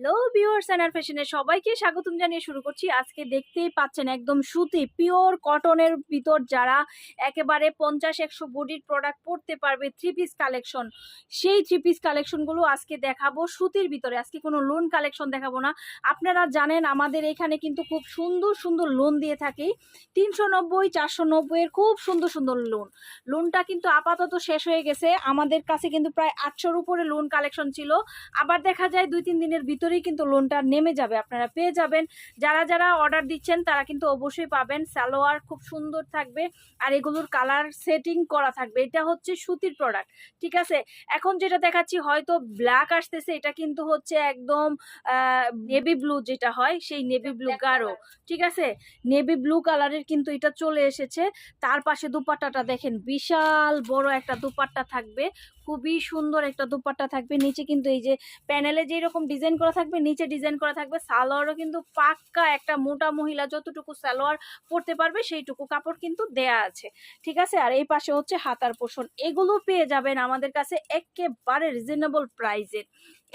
Hello viewers and ফ্যাশনে সবাইকে স্বাগতম জানিয়ে শুরু করছি। আজকে দেখতেই পাচ্ছেন একদম সুতি পিওর কটনের ভিতর যারা একেবারে পঞ্চাশ, একশো বডির প্রোডাক্ট পড়তে পারবে থ্রি পিস কালেকশন সেই থ্রি পিস কালেকশনগুলো আজকে দেখাবো সুতির ভিতরে। আজকে কোনো লোন কালেকশন দেখাবো না। আপনারা জানেন আমাদের এখানে কিন্তু খুব সুন্দর সুন্দর লোন দিয়ে থাকি। তিনশো নব্বই, চারশো নব্বইয়ের খুব সুন্দর সুন্দর লোন লোনটা কিন্তু আপাতত শেষ হয়ে গেছে। আমাদের কাছে কিন্তু প্রায় আটশোর উপরে লোন কালেকশন ছিল। আবার দেখা যায় দুই, তিন দিনের ভিতরেই কিন্তু লোনটা নেমে যাবে আপনারা পেয়ে যাবেন। যারা যারা অর্ডার দিচ্ছেন তারা কিন্তু অবশ্যই পাবেন। সালোয়ার খুব সুন্দর থাকবে আর এগুলোর কালার সেটিং করা থাকবে। এটা হচ্ছে সুতির প্রোডাক্ট ঠিক আছে? এখন যেটা দেখাচ্ছি হয়তো ব্ল্যাক আসতেছে এটা কিন্তু হচ্ছে একদম নেভি ব্লু যেটা হয় সেই নেভি ব্লু গাঢ় ঠিক আছে? নেভি ব্লু কালারের কিন্তু এটা চলে এসেছে। তার পাশে দুপাট্টাটা দেখেন বিশাল বড় একটা দুপাট্টা থাকবে। খুবই সুন্দর একটা দুপাট্টা থাকবে। নিচে কিন্তু এই যে প্যানেলে যেই রকম ডিজাইন করা থাকবে, নিচে ডিজাইন করা থাকবে। সালোয়ারও কিন্তু পাক্কা একটা মোটা মহিলা যতটুকু সালোয়ার পরতে পারবে, সেইটুকু কাপড় কিন্তু দেয়া আছে। ঠিক আছে? আর এই পাশে হচ্ছে হাতার পোষণ। এগুলো পেয়ে যাবেন আমাদের কাছে একেবারে রিজনেবল প্রাইসের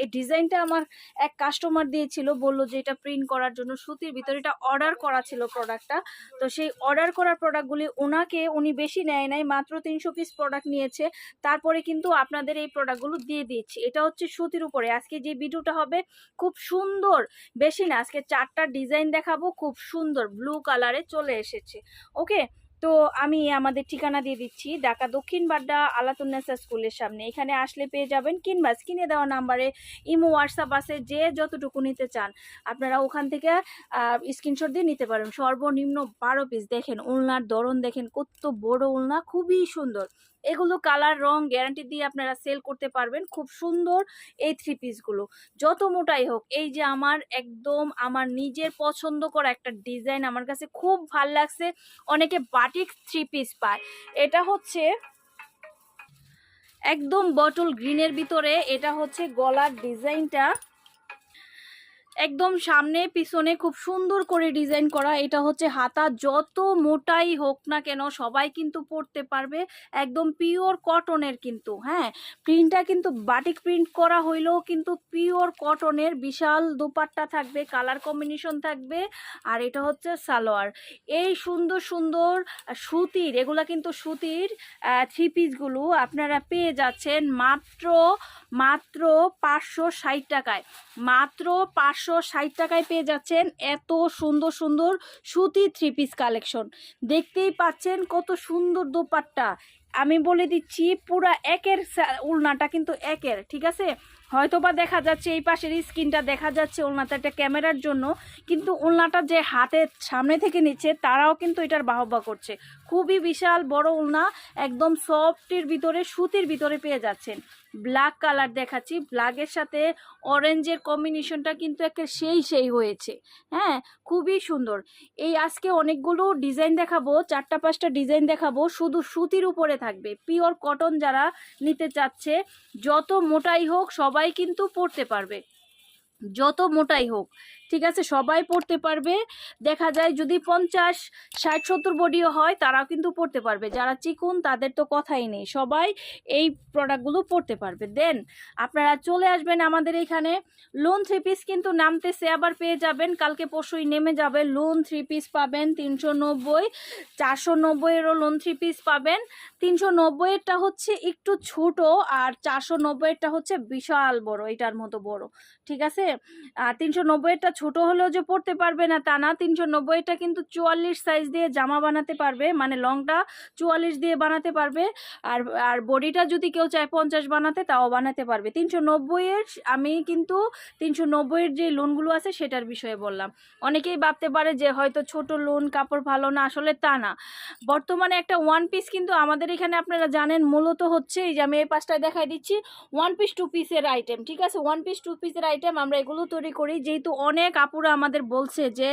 এই ডিজাইনটা আমার এক কাস্টমার দিয়েছিল, বলল যে এটা প্রিন্ট করার জন্য সুতির ভিতরে, এটা অর্ডার করা ছিল প্রোডাক্টটা তো সেই অর্ডার করা প্রোডাক্টগুলি ওনাকে উনি বেশি নেয় নাই, মাত্র তিনশো পিস প্রোডাক্ট নিয়েছে। তারপরে কিন্তু আপনাদের এই প্রোডাক্টগুলো দিয়ে দিচ্ছি এটা হচ্ছে সুতির উপরে। আজকে যে ভিডিওটা হবে, খুব সুন্দর। বেশি না, আজকে চারটা ডিজাইন দেখাবো, খুব সুন্দর। ব্লু কালারে চলে এসেছে। ওকে তো আমি আমাদের ঠিকানা দিয়ে দিচ্ছি ঢাকা দক্ষিণ বাড্ডা আলাতুন্নেসা স্কুলের সামনে। এখানে আসলে পেয়ে যাবেন কিংবা স্ক্রিনে দেওয়া নাম্বারে ইমো, হোয়াটসঅ্যাপ আছে, যে যতটুকু নিতে চান। আপনারা ওখান থেকে স্ক্রিনশট দিয়ে নিতে পারেন। সর্বনিম্ন বারো পিস দেখেন, উলনার ধরন দেখেন, কত বড় উলনা, খুবই সুন্দর। এগুলো কালার, রং গ্যারান্টি দিয়ে আপনারা সেল করতে পারবেন খুব সুন্দর এই থ্রি পিসগুলো যত মোটাই হোক, এই যে আমার একদম আমার নিজের পছন্দ করা একটা ডিজাইন আমার কাছে খুব ভালো লাগছে, অনেকে বাটিক থ্রি পিস পায়। এটা হচ্ছে একদম বটল গ্রিনের ভিতরে, এটা হচ্ছে গলার ডিজাইনটা একদম সামনে, পিছনে খুব সুন্দর করে ডিজাইন করা। এটা হচ্ছে হাতা, যত মোটাই হোক না কেন, সবাই কিন্তু পরতে পারবে। একদম পিওর কটনের কিন্তু হ্যাঁ? প্রিন্টটা কিন্তু বাটিক প্রিন্ট করা হইলেও কিন্তু পিওর কটনের বিশাল দুপাট্টা থাকবে কালার কম্বিনেশন থাকবে, আর এটা হচ্ছে সালোয়ার। এই সুন্দর সুন্দর সুতির, এগুলা কিন্তু সুতির থ্রি পিসগুলো আপনারা পেয়ে যাচ্ছেন মাত্র মাত্র পাঁচশো ষাট টাকায়। মাত্র পাঁচশো ষাট টাকায় পেয়ে যাচ্ছেন এত সুন্দর সুন্দর সুতি থ্রি পিস কালেকশন দেখতেই পাচ্ছেন কত সুন্দর দোপাট্টা। আমি বলে দিচ্ছি, পুরা একের উলনাটা কিন্তু একের, ঠিক আছে? হয়তো বা দেখা যাচ্ছে এই পাশের স্ক্রিনটা দেখা যাচ্ছে ওলনাটা একটা ক্যামেরার জন্য, কিন্তু ওলনাটা যে হাতের সামনে থেকে নিচ্ছে, তারাও কিন্তু এটার বাহবা করছে। খুবই বিশাল বড় ওলনা একদম সফটের ভিতরে, সুতির ভিতরে পেয়ে যাচ্ছেন। ব্ল্যাক কালার দেখাচ্ছি, ব্ল্যাকের সাথে অরেঞ্জের কম্বিনেশনটা কিন্তু একটা সেই সেই হয়েছে। হ্যাঁ খুবই সুন্দর। এই আজকে অনেকগুলো ডিজাইন দেখাবো, চারটা পাঁচটা ডিজাইন দেখাবো, শুধু সুতির উপরে থাকবে। পিওর কটন যারা নিতে চাচ্ছে, যত মোটাই হোক সবাই কিন্তু পড়তে পারবে। যত মোটাই হোক। ঠিক আছে? সবাই পড়তে পারবে। দেখা যায় যদি পঞ্চাশ, ষাট, সত্তর বডিও হয়, তারাও কিন্তু পড়তে পারবে। যারা চিকুন, তাদের তো কথাই নেই। সবাই এই প্রোডাক্টগুলো পড়তে পারবে। দেন আপনারা চলে আসবেন আমাদের এখানে। লোন থ্রি পিস কিন্তু নামতেছে, আবার পেয়ে যাবেন। কালকে পরশুই নেমে যাবে। লোন থ্রি পিস পাবেন তিনশো নব্বই, চারশো নব্বইয়েরও লোন থ্রি পিস পাবেন। তিনশো নব্বইয়েরটা হচ্ছে একটু ছোট আর চারশো নব্বইয়েরটা হচ্ছে বিশাল বড়, এটার মতো বড়। ঠিক আছে? আর তিনশো নব্বইয়েরটা ছোট হলেও যে পড়তে পারবে না তা না, তিনশো নব্বইটা কিন্তু চুয়াল্লিশ সাইজ দিয়ে জামা বানাতে পারবে মানে লংটা চুয়াল্লিশ দিয়ে বানাতে পারবে, আর আর বডিটা যদি কেউ চায় পঞ্চাশ বানাতে তাও বানাতে পারবে। তিনশো নব্বইয়ের আমি কিন্তু তিনশো নব্বইয়ের যে লোনগুলো আছে সেটার বিষয়ে বললাম। অনেকেই ভাবতে পারে যে হয়তো ছোট লোন কাপড় ভালো না, আসলে তা না। বর্তমানে একটা ওয়ান পিস কিন্তু আমাদের এখানে আপনারা জানেন মূলত হচ্ছে, এই যে আমি এই পাশটায় দেখাই দিচ্ছি ওয়ান পিস টু পিসের আইটেম ঠিক আছে? ওয়ান পিস টু পিসের আইটেম আমরা এগুলো তৈরি করি, যেহেতু অনেক আপুরা আমাদের বলছে যে,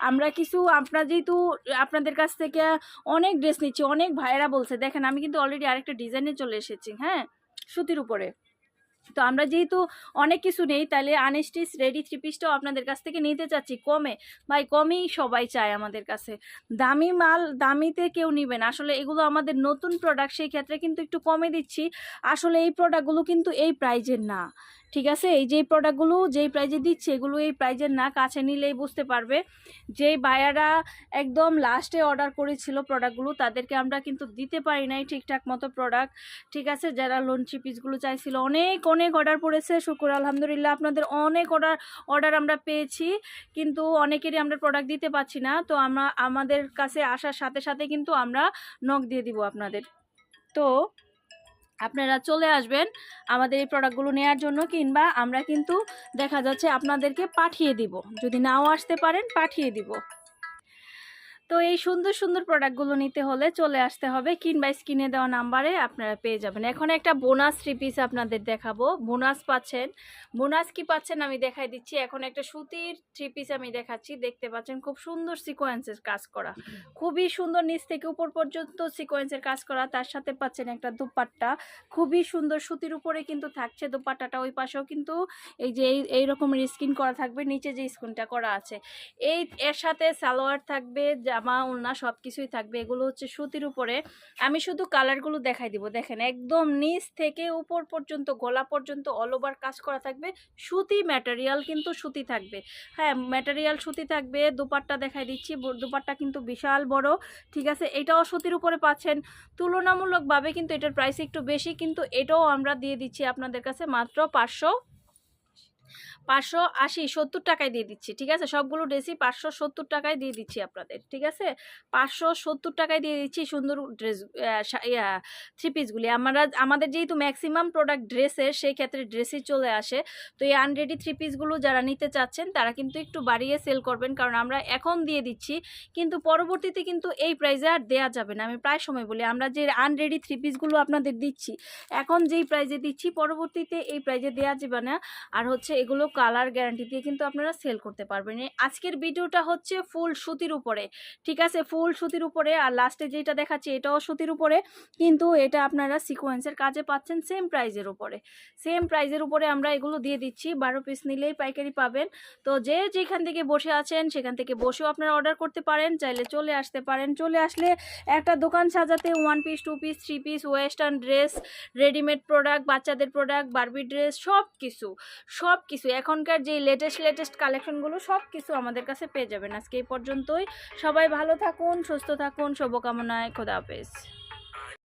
আমরা কিছু আপনারা যেহেতু আপনাদের কাছ থেকে অনেক ড্রেস নিচ্ছি, অনেক ভাইয়েরা বলছে, দেখেন আমি কিন্তু অলরেডি আরেকটা ডিজাইনে চলে এসেছি হ্যাঁ সুতির উপরে। তো আমরা যেহেতু অনেক কিছু নেই, তাহলে আনস্টিচ রেডি থ্রি পিসটাও আপনাদের কাছ থেকে নিতে চাচ্ছি, কমে। ভাই, কমেই সবাই চায় আমাদের কাছে। দামি মাল, দামিতে কেউ নেবেন আসলে এগুলো আমাদের নতুন প্রোডাক্ট সেই ক্ষেত্রে কিন্তু একটু কমে দিচ্ছি। আসলে এই প্রোডাক্টগুলো কিন্তু এই প্রাইজের না। ঠিক আছে? এই যে প্রোডাক্টগুলো যেই প্রাইজে দিচ্ছে, এগুলো এই প্রাইজের না কাছে নিলেই বুঝতে পারবে। যেই বায়ারা একদম লাস্টে অর্ডার করেছিল প্রোডাক্টগুলো তাদেরকে আমরা কিন্তু দিতে পারি নাই ঠিকঠাক মতো প্রোডাক্ট ঠিক আছে? যারা লঞ্চি পিসগুলো চাইছিল, অনেক অনেক অর্ডার পড়েছে। শুকুর, আলহামদুলিল্লাহ, আপনাদের অনেক অর্ডার অর্ডার আমরা পেয়েছি। কিন্তু অনেকেরই আমরা প্রোডাক্ট দিতে পারছি না। তো আমরা আমাদের কাছে আসার সাথে সাথে কিন্তু আমরা নখ দিয়ে দিব আপনাদের। তো আপনারা চলে আসবেন আমাদের এই প্রোডাক্টগুলো নেওয়ার জন্য কিংবা আমরা কিন্তু দেখা যাচ্ছে আপনাদেরকে পাঠিয়ে দিব। যদি নাও আসতে পারেন, পাঠিয়ে দিব। তো এই সুন্দর সুন্দর প্রোডাক্টগুলো নিতে হলে চলে আসতে হবে। কিংবা স্ক্রিনে দেওয়া নাম্বারে আপনারা পেয়ে যাবেন। এখন একটা বোনাস থ্রি পিস আপনাদের দেখাবো। বোনাস পাচ্ছেন। বোনাস কি পাচ্ছেন আমি দেখাই দিচ্ছি। এখন একটা সুতির থ্রি পিস আমি দেখাচ্ছি। দেখতে পাচ্ছেন খুব সুন্দর সিকোয়েন্সের কাজ করা। খুবই সুন্দর নিচ থেকে উপর পর্যন্ত সিকোয়েন্সের কাজ করা। তার সাথে পাচ্ছেন একটা দুপাট্টা। খুবই সুন্দর সুতির উপরে কিন্তু থাকছে দুপাট্টাটা। ওই পাশেও কিন্তু এই যে এই রকমের স্কিন করা থাকবে। নিচে যে স্কিনটা করা আছে। এই, এর সাথে সালোয়ার থাকবে। জামা ওড়না সব কিছুই থাকবে। এগুলো হচ্ছে সুতির উপরে। আমি শুধু কালারগুলো দেখাই দিব। দেখেন, একদম নিচ থেকে উপর পর্যন্ত, গলা পর্যন্ত অল ওভার কাজ করা থাকবে। সুতি ম্যাটেরিয়াল কিন্তু সুতি থাকবে। হ্যাঁ ম্যাটেরিয়াল সুতি থাকবে। দুপাট্টা দেখাই দিচ্ছি। দুপাট্টা কিন্তু বিশাল বড়। ঠিক আছে? এটাও সুতির উপরে পাচ্ছেন। তুলনামূলকভাবে কিন্তু এটার প্রাইস একটু বেশি, কিন্তু এটাও আমরা দিয়ে দিচ্ছি আপনাদের কাছে মাত্র পাঁচশো পাঁচশো আশি, সত্তর টাকায় দিয়ে দিচ্ছি, ঠিক আছে? সবগুলো ড্রেসই পাঁচশো সত্তর টাকায় দিয়ে দিচ্ছি আপনাদের, ঠিক আছে? পাঁচশো সত্তর টাকায় দিয়ে দিচ্ছি সুন্দর ড্রেস থ্রি পিসগুলি আমরা, আমাদের যেহেতু ম্যাক্সিমাম প্রোডাক্ট ড্রেসের, সেই ক্ষেত্রে ড্রেসই চলে আসে। তো এই আনরেডি থ্রি পিসগুলো যারা নিতে চাচ্ছেন, তারা কিন্তু একটু বাড়িয়ে সেল করবেন, কারণ আমরা এখন দিয়ে দিচ্ছি, কিন্তু পরবর্তীতে কিন্তু এই প্রাইসে আর দেওয়া যাবে না। আমি প্রায় সময় বলি, আমরা যে আনরেডি থ্রি পিসগুলো আপনাদের দিচ্ছি, এখন যেই প্রাইজে দিচ্ছি, পরবর্তীতে এই প্রাইজে দেওয়া যাবে না। আর হচ্ছে এগুলো কালার গ্যারান্টি দিয়ে কিন্তু আপনারা সেল করতে পারবেন। আজকের ভিডিওটা হচ্ছে ফুল সুতির উপরে, ঠিক আছে? ফুল সুতির উপরে আর লাস্টে যেটা দেখাচ্ছি এটাও সুতির উপরে, কিন্তু এটা আপনারা সিকোয়েন্সের কাজে পাচ্ছেন সেম প্রাইজের উপরে। সেম প্রাইজের উপরে আমরা এগুলো দিয়ে দিচ্ছি, বারো পিস নিলেই পাইকারি পাবেন। তো যে যেখান থেকে বসে আছেন, সেখান থেকে বসেও আপনারা অর্ডার করতে পারেন, চাইলে চলে আসতে পারেন। চলে আসলে একটা দোকান সাজাতে one piece two piece three piece western dress readymade product বাচ্চাদের প্রোডাক্ট বারবি ড্রেস সব কিছু সব কিছু এখনকার যে লেটেস্ট লেটেস্ট কালেকশনগুলো সব কিছু আমাদের কাছে পেয়ে যাবেন। আজকে এই পর্যন্তই। সবাই ভালো থাকুন, সুস্থ থাকুন, শুভকামনায়। খোদা হাফেজ।